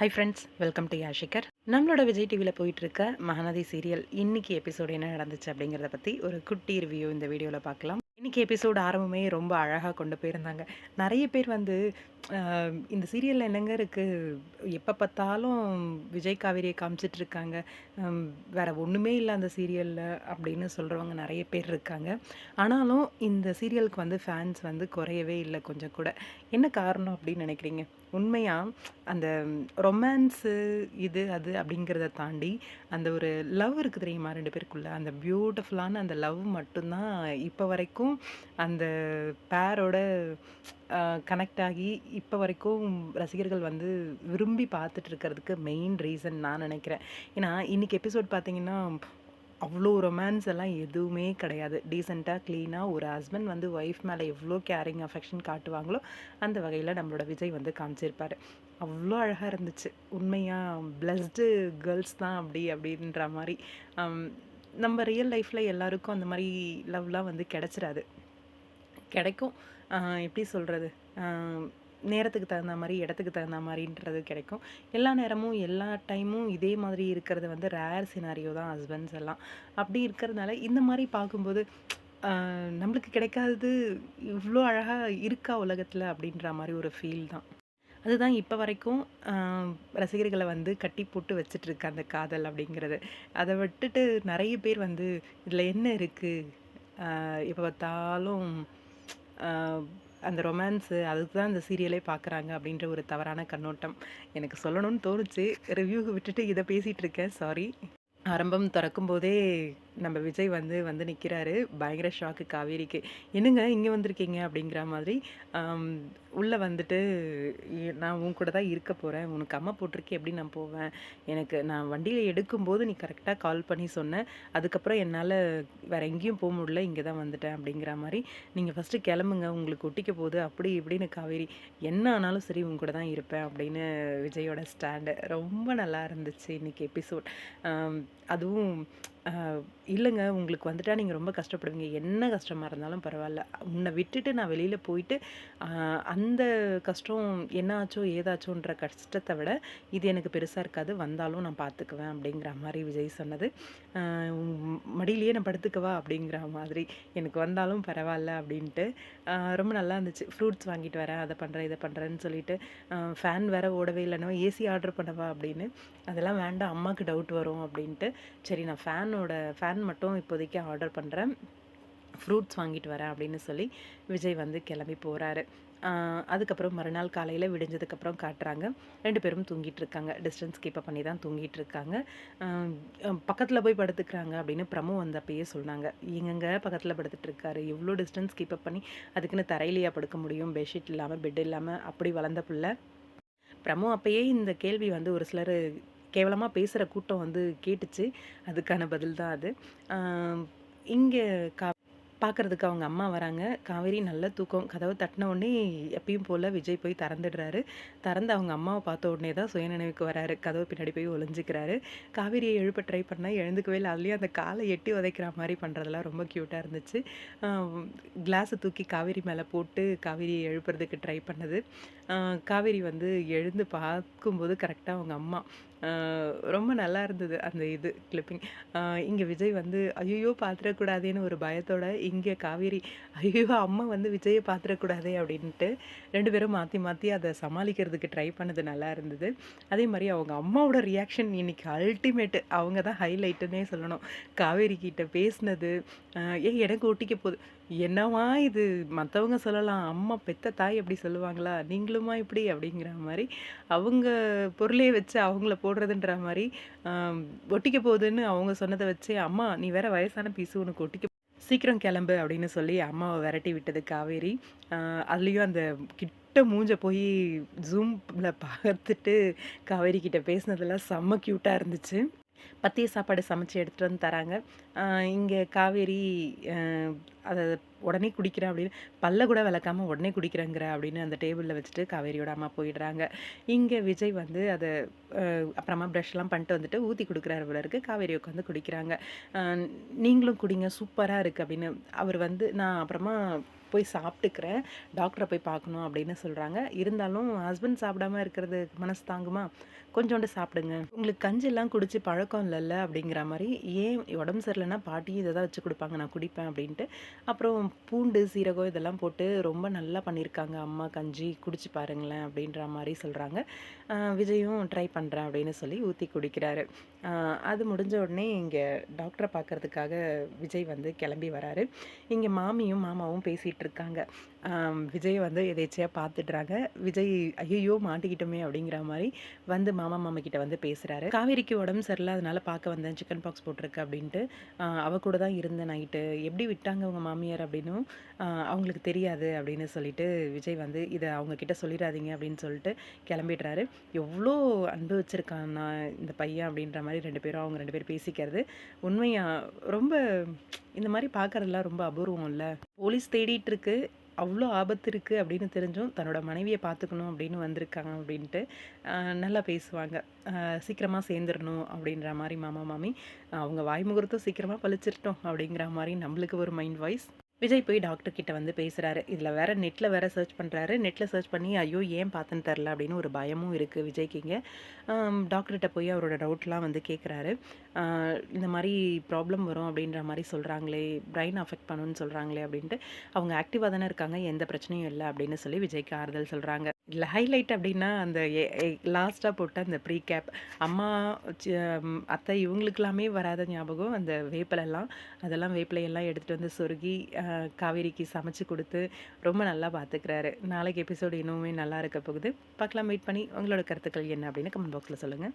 High friends welcome to யாஷிகர் நம்மளோட விஜய் டிவியில் போயிட்டுருக்க மகநதி சீரியல் இன்னைக்கு எபிசோடு என்ன நடந்துச்சு அப்படிங்கிறத பற்றி ஒரு குட்டி ரிவ்யூ இந்த வீடியோவில் பார்க்கலாம். இன்னைக்கு எபிசோடு ஆரம்பமே ரொம்ப அழகாக கொண்டு போயிருந்தாங்க. நிறைய பேர் வந்து இந்த சீரியலில் என்னங்க இருக்குது எப்போ பார்த்தாலும் விஜய் காவேரியை காமிச்சிட்டு இருக்காங்க வேற ஒன்றுமே இல்லை அந்த சீரியலில் அப்படின்னு சொல்கிறவங்க நிறைய பேர் இருக்காங்க. ஆனாலும் இந்த சீரியலுக்கு வந்து ஃபேன்ஸ் வந்து குறையவே இல்லை கொஞ்சம் கூட. என்ன காரணம் அப்படின்னு நினைக்கிறீங்க? உண்மையாக அந்த ரொமான்ஸு இது அது அப்படிங்கிறத தாண்டி அந்த ஒரு லவ் இருக்குது தெரியுமா ரெண்டு பேருக்குள்ள? அந்த பியூட்டிஃபுல்லான அந்த லவ் மட்டும்தான் இப்போ வரைக்கும் அந்த பேரோட கனெக்ட் ஆகி இப்போ வரைக்கும் ரசிகர்கள் வந்து விரும்பி பார்த்துட்டு இருக்கிறதுக்கு மெயின் ரீசன் நான் நினைக்கிறேன். ஏன்னா இன்றைக்கி எபிசோட் பார்த்தீங்கன்னா அவ்வளோ ரொமான்ஸ் எல்லாம் எதுவுமே கிடையாது. டீசெண்டாக க்ளீனாக ஒரு ஹஸ்பண்ட் வந்து ஒய்ஃப் மேலே எவ்வளோ கேரிங் அஃபெக்ஷன் காட்டுவாங்களோ அந்த வகையில் நம்மளோட விஜய் வந்து காமிச்சிருப்பார். அவ்வளோ அழகாக இருந்துச்சு. உண்மையாக பிளஸ்டு கேர்ள்ஸ் தான் அப்படி அப்படின்ற மாதிரி. நம்ம ரியல் லைஃப்பில் எல்லாருக்கும் அந்த மாதிரி லவ்லாம் வந்து கிடச்சிடாது. கிடைக்கும். எப்படி சொல்கிறது நேரத்துக்கு தகுந்த மாதிரி இடத்துக்கு தகுந்த மாதிரின்றது கிடைக்கும். எல்லா நேரமும் எல்லா டைமும் இதே மாதிரி இருக்கிறது வந்து ரேர் சினாரியோ தான் ஹஸ்பண்ட்ஸ் எல்லாம். அப்படி இருக்கிறதுனால இந்த மாதிரி பார்க்கும்போது நம்மளுக்கு கிடைக்காதது இவ்வளோ அழகாக இருக்கா உலகத்தில் அப்படின்ற மாதிரி ஒரு ஃபீல் தான். அதுதான் இப்போ வரைக்கும் ரசிகர்களை வந்து கட்டி போட்டு வச்சிட்டு அந்த காதல் அப்படிங்கிறது. அதை விட்டுட்டு நிறைய பேர் வந்து இதில் என்ன இருக்குது எப்போ பார்த்தாலும் அந்த ரொமான்ஸு அதுக்கு தான் இந்த சீரியலே பார்க்குறாங்க அப்படின்ற ஒரு தவறான கண்ணோட்டம். எனக்கு சொல்லணும்னு தோணுச்சு. ரிவ்யூ விட்டுட்டு இதை பேசிகிட்டு இருக்கேன். சாரி ஆரம்பம் திறக்கும் போதே நம்ம விஜய் வந்து வந்து நிற்கிறாரு பயங்கர ஷாக்கு காவேரிக்கு. என்னங்க இங்கே வந்திருக்கீங்க? அப்படிங்கிற மாதிரி உள்ளே வந்துட்டு நான் உன் கூட தான் இருக்க போகிறேன் உனக்கு அம்மா போட்டிருக்கே எப்படி நான் போவேன்? எனக்கு நான் வண்டியில் எடுக்கும்போது நீ கரெக்டாக கால் பண்ணி சொன்ன. அதுக்கப்புறம் என்னால் வேறு எங்கேயும் போக முடியல. இங்கே தான் வந்துட்டேன். அப்படிங்கிற மாதிரி நீங்கள் ஃபஸ்ட்டு கிளம்புங்க. உங்களுக்கு ஒட்டிக்க போகுது. அப்படி இப்படின்னு காவேரி என்ன ஆனாலும் சரி உங்க கூட தான் இருப்பேன். அப்படின்னு விஜயோட ஸ்டாண்டு ரொம்ப நல்லா இருந்துச்சு இன்றைக்கி எபிசோட் அதுவும் இல்லைங்க. உங்களுக்கு வந்துட்டா நீங்கள் ரொம்ப கஷ்டப்படுவீங்க. என்ன கஷ்டமாக இருந்தாலும் பரவாயில்ல. உன்னை விட்டுட்டு நான் வெளியில் போயிட்டு அந்த கஷ்டம் என்ன ஆச்சோ ஏதாச்சோன்ற கஷ்டத்தை விட இது எனக்கு பெருசாக இருக்காது. வந்தாலும் நான் பார்த்துக்குவேன் அப்படிங்கிற மாதிரி விஜய் சொன்னது. மடியிலேயே நான் படுத்துக்கவா அப்படிங்கிற மாதிரி. எனக்கு வந்தாலும் பரவாயில்ல அப்படின்ட்டு. ரொம்ப நல்லா இருந்துச்சு. ஃப்ரூட்ஸ் வாங்கிட்டு வரேன். அதை பண்ணுறேன் இதை பண்ணுறேன்னு சொல்லிட்டு ஃபேன் வேற ஓடவே இல்லைன்னா ஏசி ஆர்டர் பண்ணவா அப்படின்னு. அதெல்லாம் வேண்டாம். அம்மாவுக்கு டவுட் வரும் அப்படின்ட்டு. சரி நான் ஃபேன் ஃபேனோட ஃபேன் மட்டும் இப்போதைக்கு ஆர்டர் பண்ணுறேன் ஃப்ரூட்ஸ் வாங்கிட்டு வரேன் அப்படின்னு சொல்லி விஜய் வந்து கிளம்பி போகிறாரு அதுக்கப்புறம் மறுநாள் காலையில் விடிஞ்சதுக்கப்புறம் காட்டுறாங்க. ரெண்டு பேரும் தூங்கிட்டு இருக்காங்க. டிஸ்டன்ஸ் கீப்பப் பண்ணி தான் தூங்கிட்டு இருக்காங்க. பக்கத்தில் போய் படுத்துக்கிறாங்க அப்படின்னு பிரமு வந்தப்பயே சொன்னாங்க எங்கெங்க பக்கத்தில் படுத்துட்டு இருக்காரு? எவ்வளோ டிஸ்டன்ஸ் கீப்பப் பண்ணி அதுக்குன்னு தரையிலேயே படுக்க முடியும்? பெட்ஷீட் இல்லாமல் பெட் இல்லாமல் அப்படி வளர்ந்த பிள்ளை. பிரமு அப்பயே இந்த கேள்வி வந்து ஒரு சிலர் கேவலமாக பேசுகிற கூட்டம் வந்து கேட்டுச்சு. அதுக்கான பதில் தான் அது. இங்கே கா பார்க்கறதுக்கு அவங்க அம்மா வராங்க. காவேரி நல்ல தூக்கம். கதவை தட்டின உடனே எப்பயும் போல் விஜய் போய் திறந்துடுறாரு. திறந்து அவங்க அம்மாவை பார்த்த உடனே தான் சுயநினைவுக்கு வராரு. கதவு பின்னாடி போய் ஒளிஞ்சிக்கிறாரு. காவேரியை எழுப்ப ட்ரை பண்ணால் எழுந்துக்கவே இல்லை. அதுலேயும் அந்த காலை எட்டி உதைக்கிற மாதிரி பண்ணுறதெல்லாம் ரொம்ப க்யூட்டாக இருந்துச்சு. கிளாஸை தூக்கி காவேரி மேலே போட்டு காவேரியை எழுப்புறதுக்கு ட்ரை பண்ணது. காவேரி வந்து எழுந்து பார்க்கும்போது கரெக்டாக அவங்க அம்மா ரொம்ப நல்லா இருந்தது அந்த இது கிளிப்பிங் இங்கே விஜய் வந்து ஐயோ பார்த்துடக்கூடாதேன்னு ஒரு பயத்தோட இங்கே காவேரி ஐயோ அம்மா வந்து விஜயை பார்த்துடக்கூடாதே அப்படின்ட்டு ரெண்டு பேரும் மாற்றி மாற்றி அதை சமாளிக்கிறதுக்கு ட்ரை பண்ணது நல்லா இருந்தது. அதே மாதிரி அவங்க அம்மாவோட ரியாக்ஷன் இன்னைக்கு அல்டிமேட்டு அவங்க தான் ஹைலைட்டுன்னே சொல்லணும். காவேரி கிட்ட பேசினது ஏ எனக்கு ஒட்டிக்க போகுது என்னவா இது? மற்றவங்க சொல்லலாம். அம்மா பெத்த தாய் அப்படி சொல்லுவாங்களா? நீங்களுமா இப்படி? அப்படிங்கிற மாதிரி அவங்க பொருளே வச்சு அவங்கள போடுறதுன்ற மாதிரி ஒட்டிக்க போகுதுன்னு அவங்க சொன்னதை வச்சு அம்மா நீ வேற வயசான பீஸு உனக்கு ஒட்டிக்க சீக்கிரம் கிளம்பு அப்படின்னு சொல்லி அம்மாவை விரட்டி விட்டது காவேரி. அதுலேயும் அந்த கிட்ட மூஞ்ச போய் ஜூமில் பார்த்துட்டு காவேரி கிட்ட பேசினதெல்லாம் செம்ம க்யூட்டாக இருந்துச்சு. பத்திய சாப்பாடு சமைச்சு எடுத்துகிட்டு வந்து தராங்க. இங்கே காவேரி அதை உடனே குடிக்கிறேன் அப்படின்னு பல்ல கூட விளக்காமல் உடனே குடிக்கிறேங்கிற அப்படின்னு அந்த டேபிளில் வச்சுட்டு காவேரியோட அம்மா போயிடுறாங்க. இங்கே விஜய் வந்து அதை அப்புறமா ப்ரஷ்லாம் பண்ணிட்டு வந்துட்டு ஊற்றி கொடுக்குறாரு போல இருக்குது காவேரி உட்காந்து குடிக்கிறாங்க. நீங்களும் குடிங்க சூப்பராக இருக்குது அப்படின்னு. அவர் வந்து நான் அப்புறமா போய் சாப்பிட்டுக்கிறேன். டாக்டரை போய் பார்க்கணும் அப்படின்னு சொல்கிறாங்க இருந்தாலும் ஹஸ்பண்ட் சாப்பிடாம இருக்கிறது மனசு தாங்குமா? கொஞ்சோண்டு சாப்பிடுங்க. உங்களுக்கு கஞ்செல்லாம் குடிச்சு பழக்கம் இல்லைல்ல அப்படிங்கிற மாதிரி ஏன் உடம்பு சரியில்லை இல்லைன்னா பாட்டி இதை தான் வச்சு கொடுப்பாங்க நான் குடிப்பேன் அப்படின்ட்டு. அப்புறம் பூண்டு சீரகம் இதெல்லாம் போட்டு ரொம்ப நல்லா பண்ணியிருக்காங்க. அம்மா கஞ்சி குடிச்சு பாருங்களேன் அப்படின்ற மாதிரி சொல்கிறாங்க விஜயும் ட்ரை பண்ணுறேன் அப்படின்னு சொல்லி ஊற்றி குடிக்கிறாரு. அது முடிஞ்ச உடனே இங்கே டாக்டரை பார்க்குறதுக்காக விஜய் வந்து கிளம்பி வராரு. இங்கே மாமியும் மாமாவும் பேசிகிட்டு இருக்காங்க. விஜய் வந்து எதேச்சியாக பார்த்துட்றாங்க விஜய் ஐயோ மாட்டிக்கிட்டோமே அப்படிங்கிற மாதிரி வந்து மாமா மாமா கிட்ட வந்து பேசுகிறாரு காவேரிக்கு உடம்பு சரியில்லை அதனால் பார்க்க வந்தேன் சிக்கன் பாக்ஸ் போட்டிருக்கு அப்படின்ட்டு அவ கூட தான் இருந்தேன் நைட்டு எப்படி விட்டாங்க அவங்க மாமியார் அப்படின்னும் அவங்களுக்கு தெரியாது அப்படின்னு சொல்லிட்டு விஜய் வந்து இதை அவங்க கிட்ட சொல்லிடாதீங்க அப்படின்னு சொல்லிட்டு கிளம்பிடுறாரு. எவ்வளோ அன்பு வச்சுருக்கான் நான் இந்த பையன் அப்படின்ற மாதிரி ரெண்டு பேரும் அவங்க ரெண்டு பேரும் பேசிக்கிறது உண்மையாக ரொம்ப இந்த மாதிரி பார்க்குறதுலாம் ரொம்ப அபூர்வம் இல்லை போலீஸ் தேடிட்டு இருக்கு அவ்வளோ ஆபத்து இருக்குது அப்படின்னு தெரிஞ்சும் தன்னோட மனைவியை பார்த்துக்கணும் அப்படின்னு வந்திருக்காங்க அப்படின்ட்டு நல்லா பேசுவாங்க. சீக்கிரமாக சேர்ந்துடணும் அப்படின்ற மாதிரி மாமா மாமி அவங்க வாய்முகூர்த்தம் சீக்கிரமாக பழிச்சிருட்டோம் அப்படிங்கிற மாதிரி நம்மளுக்கு ஒரு மைண்ட் வாய்ஸ் விஜய் போய் டாக்டர் கிட்ட வந்து பேசுகிறாரு இதில் வேற நெட்டில் வேற சர்ச் பண்ணுறாரு நெட்டில் சர்ச் பண்ணி ஐயோ ஏன் பார்த்தேன்னு தெரில அப்படின்னு ஒரு பயமும் இருக்குது விஜய்க்கு இங்கே. டாக்டர்கிட்ட போய் அவரோட டவுட்லாம் வந்து கேட்குறாரு இந்த மாதிரி ப்ராப்ளம் வரும் அப்படின்ற மாதிரி சொல்கிறாங்களே பிரெயின் அஃபெக்ட் பண்ணுன்னு சொல்கிறாங்களே அப்படின்ட்டு. அவங்க ஆக்டிவாக தானே இருக்காங்க எந்த பிரச்சனையும் இல்லை அப்படின்னு சொல்லி விஜய்க்கு ஆறுதல் சொல்கிறாங்க இல்லை ஹைலைட் அப்படின்னா அந்த லாஸ்ட்டாக போட்ட அந்த ப்ரீ கேப் அம்மா அத்தை இவங்களுக்கெல்லாமே வராத ஞாபகம் அந்த வேப்பிலெல்லாம் அதெல்லாம் வேப்பிலையெல்லாம் எடுத்துகிட்டு வந்து சொருகி காவேரிக்கு சமைச்சு கொடுத்து ரொம்ப நல்லா பார்த்துக்கிறாரு நாளைக்கு எபிசோடு இன்னுமே நல்லா இருக்க போகுது. பார்க்கலாம் வெயிட் பண்ணி உங்களோட கருத்துக்கள் என்ன அப்படின்னு கமெண்ட் பாக்ஸில் சொல்லுங்கள்